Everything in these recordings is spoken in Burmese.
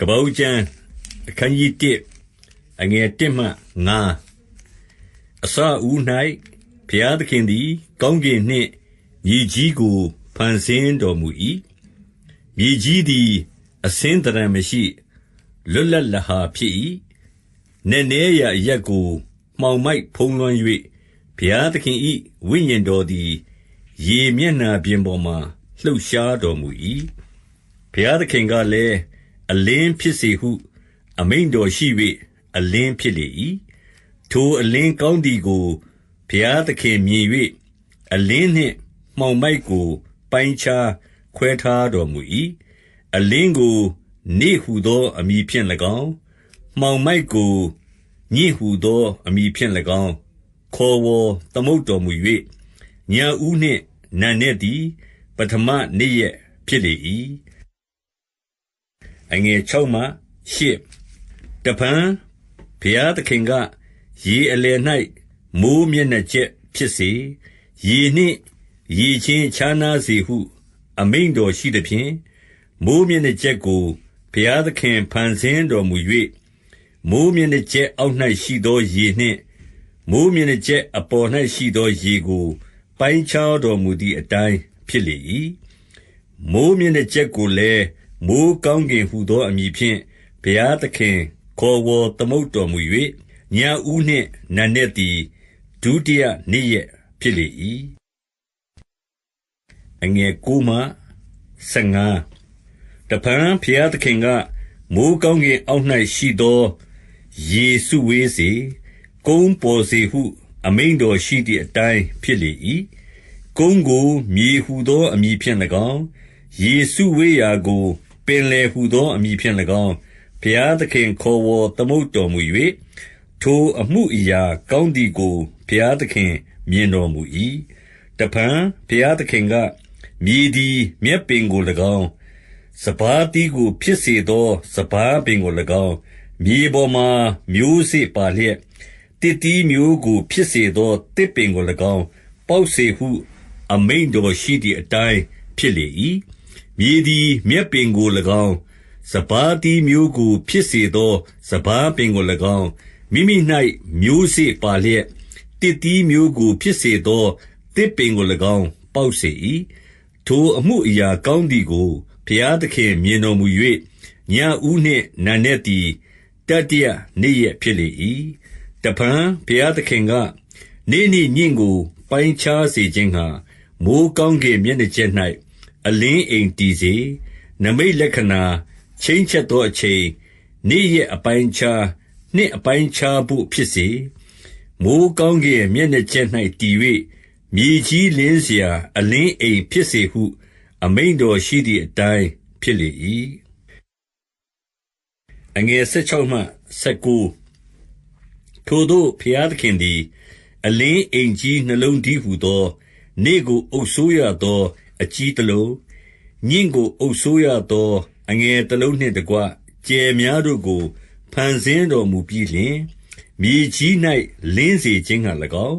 ကပ္ပဦးကျမ်းအခန်းကြီး1အငယ်1မှ9အစဦး၌ဘုရားသခင်သည် ကောင်းကင်နှင့်မြေကြီးကိုဖန်ဆင်းတော်မူ၏မြေကြီးသည် အစင်းတရံမရှိလွတ်လပ်လဟာဖြစ်၏နည်းနည်းရာအရက်ကို မှောင်မိုက်ဖုံးလွှမ်း၍ဘုရားသခင်၏ဝိညာဉ်တော်သည် ရေမျက်နှာပြင်ပေါ်မှာလှုပ်ရှားတော်မူ၏ဘုရားသခင်ကလည်း အလင်းဖြစ်စေဟု အမိန့်တော်ရှိ၍အလင်းဖြစ်လေ၏။ထိုအလင်းကောင်းသည်ကို ဘုရားသခင်မြင်၍အလင်းနှင့်မှောင်မိုက်ကို ပိုင်းခြားခွဲထားတော်မူ၏။အလင်းကို နေ့ဟူသော အမည်ဖြင့်၎င်း၊မှောင်မိုက်ကို ညဉ့်ဟူသော အမည်ဖြင့်၎င်း ခေါ်ဝေါ်သမုတ်တော်မူ၍၊ညဦးနှင့်နံနက်သည် ပဌမနေ့ရက်ဖြစ်လေ၏ 6တဖန်ဘုရားသခင်က၊ရေအလယ်၌မိုဃ်းမျက်နှာကြက်ဖြစ်စေ။ရေနှင့်ရေချင်းခြားနားစေဟု အမိန့်တော်ရှိသဖြင့်၊မိုဃ်းမျက်နှာကြက်ကိုဘုရားသခင်ဖန်ဆင်းတော်မူ၍၊မိုဃ်းမျက်နှာကြက်အောက်၌ရှိသောရေနှင့်မိုဃ်းမျက်နှာကြက်အပေါ်၌ရှိသောရေကို ပိုင်းခြားတော်မူသည်အတိုင်းဖြစ်လေ၏။မိုဃ်းမျက်နှာကြက်ကိုလည်း မိုဃ်းကောင်းကင်ဟူသော အမည်ဖြင့် ဘုရားသခင် ခေါ်ဝေါ်သမုတ်တော်မူ၍၊ညဦးနှင့် နံနက်သည် ဒုတိယနေ့ရက်ဖြစ်လေ၏။တဖန်ဘုရားသခင်က၊မိုဃ်းကောင်းကင်အောက်၌ရှိသော ရေစုဝေးစေ။ကုန်းပေါ်စေဟု အမိန့်တော်ရှိသည်အတိုင်း ဖြစ်လေ၏။ကုန်းကို မြေဟူသော အမည်ဖြင့်၎င်း၊ရေစုဝေးရာကို ပင်လယ်ဟူသော အမည်ဖြင့်၎င်း ဘုရားသခင်ခေါ်ဝေါ်သမုတ်တော်မူ၍၊ထိုအမှုအရာကောင်းသည်ကို ဘုရားသခင်မြင်တော်မူ၏။တဖန်ဘုရားသခင်က၊မြေသည်မြက်ပင်ကို၎င်း၊စပါးသီးကို ဖြစ်စေသော စပါးပင်ကို၎င်း၊မြေပေါ်မှာ မျိုးစေ့ပါလျက် သစ်သီးမျိုးကို ဖြစ်စေသော သစ်ပင်ကို၎င်း ပေါက်စေဟု အမိန့်တော်ရှိသည်အတိုင်း ဖြစ်လေ၏။ မြေသည် မြက်ပင်ကို၎င်း၊စပါးသီးမျိုးကို ဖြစ်စေသော စပါးပင်ကို၎င်း၊မိမိ၌မျိုးစေ့ပါလျက် သစ်သီးမျိုးကို ဖြစ်စေသော သစ်ပင်ကို၎င်း ပေါက်စေ၏။ထိုအမှုအရာကောင်းသည်ကို ဘုရားသခင် မြင်တော်မူ၍၊ညဦးနှင့်နံနက်သည် တတိယနေ့ရက်ဖြစ်လေ၏။တဖန် ဘုရားသခင်က၊နေ့နှင့်ညဉ့်ကို ပိုင်းခြားစေခြင်းငှါ မိုဃ်းကောင်းကင်မျက်နှာကြက်၌ အလင်းအိမ်တည်စေ။နိမိတ်လက္ခဏာ၊ချိန်းချက်သောအချိန်၊နေ့ရက်အပိုင်းအခြား၊နှစ်အပိုင်းအခြားဘို့ ဖြစ်စေ။မိုဃ်းကောင်းကင်မျက်နှာကြက်၌တည်၍မြေကြီးလင်းစရာ အလင်းအိမ်ဖြစ်စေဟု အမိန့်တော်ရှိသည်အတိုင်း ဖြစ်လေ၏။ထိုသို့ ဘုရားသခင်သည် အလင်းအိမ်ကြီးနှစ်လုံးတည်းဟူသော၊နေ့ကိုအုပ်စိုးရသော အကြီးတလုံး၊ညဉ့်ကိုအုပ်စိုးရသော အငယ်တလုံးနှင့်တကွ ကြယ်များတို့ကို ဖန်ဆင်းတော်မူပြီးလျှင်၊မြေကြီး၌လင်းစေခြင်းငှါ၎င်း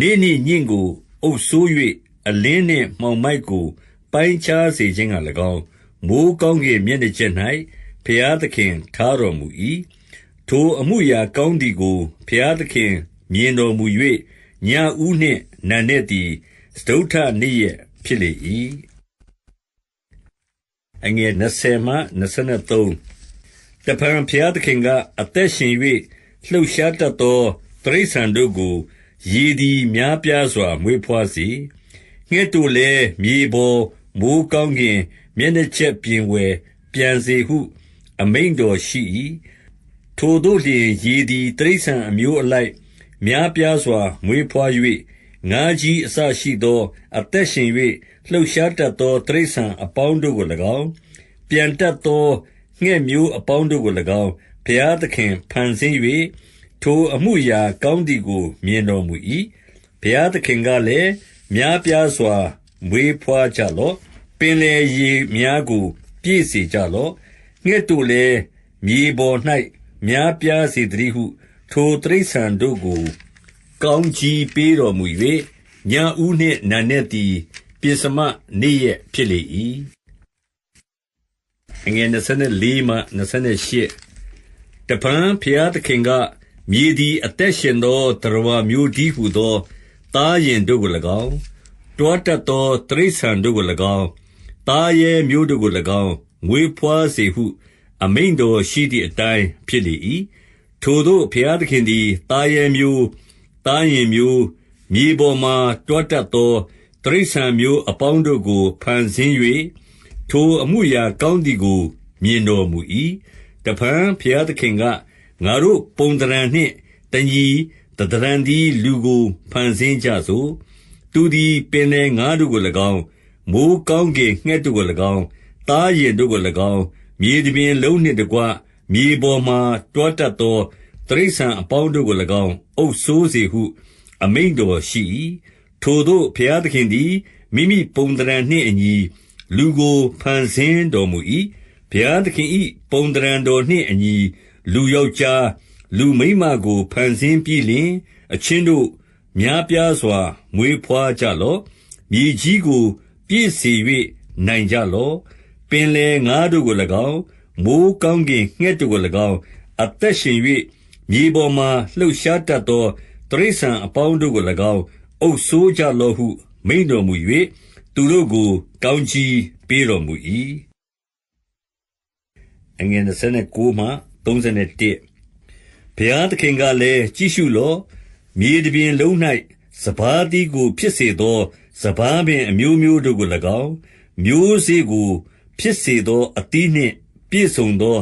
၊နေ့နှင့်ညဉ့်ကို အုပ်စိုး၍အလင်းနှင့်မှောင်မိုက်ကို ပိုင်းခြားစေခြင်းငှါ၎င်း၊မိုဃ်းကောင်းကင်မျက်နှာကြက်၌ဘုရားသခင်ထားတော်မူ၏။ထိုအမှုအရာကောင်းသည်ကို ဘုရားသခင်မြင်တော်မူ၍၊ညဦးနှင့်နံနက်သည် စတုတ္ထနေ့ရက် ဖြစ်လေ၏။တဖန်ဘုရားသခင်က၊အသက်ရှင်၍လှုပ်ရှားတတ်သောတိရစ္ဆာန်တို့ကိုရေသည်များပြားစွာမွေးဘွားစေ။ငှက်တို့လည်းမြေပေါ်မိုဃ်းကောင်းကင် မျက်နှာကြက်ပြင်ဝယ်ပျံစေဟု အမိန့်တော်ရှိ၏။ထိုသို့လျှင်ရေသည်တိရစ္ဆာန်အမျိုးအလိုက် များပြားစွာမွေးဘွား၍၊ ငါးကြီးအစရှိသော အသက်ရှင်၍လှုပ်ရှားတတ်သော တိရစ္ဆာန်အပေါင်းတို့ကို၎င်း၊ပျံတတ်သော ငှက်မျိုးအပေါင်းတို့ကို၎င်း ဘုရားသခင်ဖန်ဆင်း၍၊ထိုအမှုအရာကောင်းသည်ကို မြင်တော်မူ၏။ဘုရားသခင်ကလည်း၊များပြားစွာ မွေးဘွားကြလော့။ပင်လယ်ရေများကို ပြည့်စေကြလော့။ငှက်တို့လည်း မြေပေါ်၌များပြားစေသတည်းဟု ထိုတိရစ္ဆာန်တို့ကို ကောင်းကြီးပေးတော်မူ၍၊ညဦးနှင့်နံနက်သည် ပဥ္စမနေ့ရက်ဖြစ်လေ၏။အငယ်24မှ28တပံဖျားသခင်က မြေသည် အသက်ရှင်သောတရဝမျိုးဒီဟုသော သားရင်တို့ကို၎င်း တွားတတ်သောတရိษံတို့ကို၎င်း သားရဲမျိုးတို့ကို၎င်းငွေဖွားစေဟု အမိန်တော်ရှိသည့်အတိုင်း ဖြစ်လေ၏ထိုသို့ဖျားသခင်သည် သားရဲမျိုး သားရင်မျိုး မြေပေါ်မှတွားတတ်သောတရိษံမျိုးအပေါင်းတို့ကို ဖန်ဆင်း၍ထိုအမှုရာကောင်းသည်ကို မြင်တော်မူ၏တဖန်ဖျားသခင်က ငါတို့ပုံတရံနှင့်တညီတတရံသည်လူကို ဖန်ဆင်းကြစို့ သူသည် ပင်လေငါတို့ကို၎င်း မိုးကောင်းကင်ငှက်တို့ကို၎င်း သားရင်တို့ကို၎င်း မြေတပြင်လုံးနှင့်တကွ မြေပေါ်မှတွားတတ်သော တရိษံအပေါင်းတို့ကို၎င်း အုပ်ဆိုးစေဟု အမိန်တော်ရှိ၏ထိုသို့ဘုရားသခင်သည် မိမိပုံတရံနှင့်အညီ လူကို ဖန်ဆင်းတော်မူ၏ဘုရားသခင်၏ပုံတရံတော်နှင့်အညီ လူယောက်ျား လူမိန်းမကို ဖန်ဆင်းပြီးလျှင် အချင်းတို့ များပြားစွာ မွေးဖွားကြလော့ မြေကြီးကို ပြည့်စေ၍နိုင်ကြလော့ ပင်လေငါတို့ကို၎င်း မိုးကောင်းကင် ငှက်တို့ကို၎င်း အသက်ရှင်၍ မြေပေါ်မှလှုပ်ရှားတတ်သောတရိษံအပေါင်းတို့ကို၎င်း အုပ်ဆိုးကြလော့ဟု မိန်တော်မူ၍သူတို့ကို ကောင်းကြီးပေးတော်မူ၏အငယ်29မှ31ဘုရားသခင်ကလည်း ကြည့်ရှုလော့ မြေတပြင်လုံး၌စဘာတိကို ဖြစ်စေသောစဘာပင်အမျိုးမျိုးတို့ကို၎င်း မျိုးစေ့ကို ဖြစ်စေသော အသီးနှင့်ပြည့်စုံသော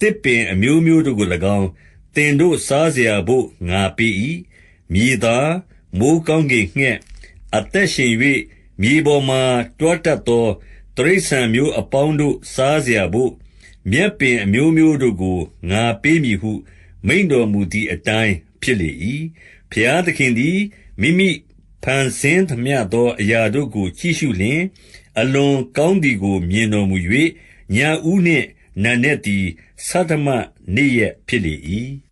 တစ်ပင်အမျိုးမျိုးတို့ကို၎င်း သင်တို့စားစရာဘို့ ငါပေး၏။မြေသား၊မိုဃ်းကောင်းကင်ငှက်၊အသက်ရှင်၍မြေပေါ်မှာ တွားတတ်သော တိရစ္ဆာန်မျိုးအပေါင်းတို့ စားစရာဘို့ မြက်ပင်အမျိုးမျိုးတို့ကို ငါပေးမည်ဟု မိန့်တော်မူသည်အတိုင်း ဖြစ်လေ၏။ဘုရားသခင်သည် မိမိဖန်ဆင်းသမျှသော အရာတို့ကို ကြည့်ရှုလျှင်၊အလွန်ကောင်းသည်ကို မြင်တော်မူ၍၊ညဦးနှင့် နံနက်သည် ဆဋ္ဌမနေ့ရက်ဖြစ်လေ၏။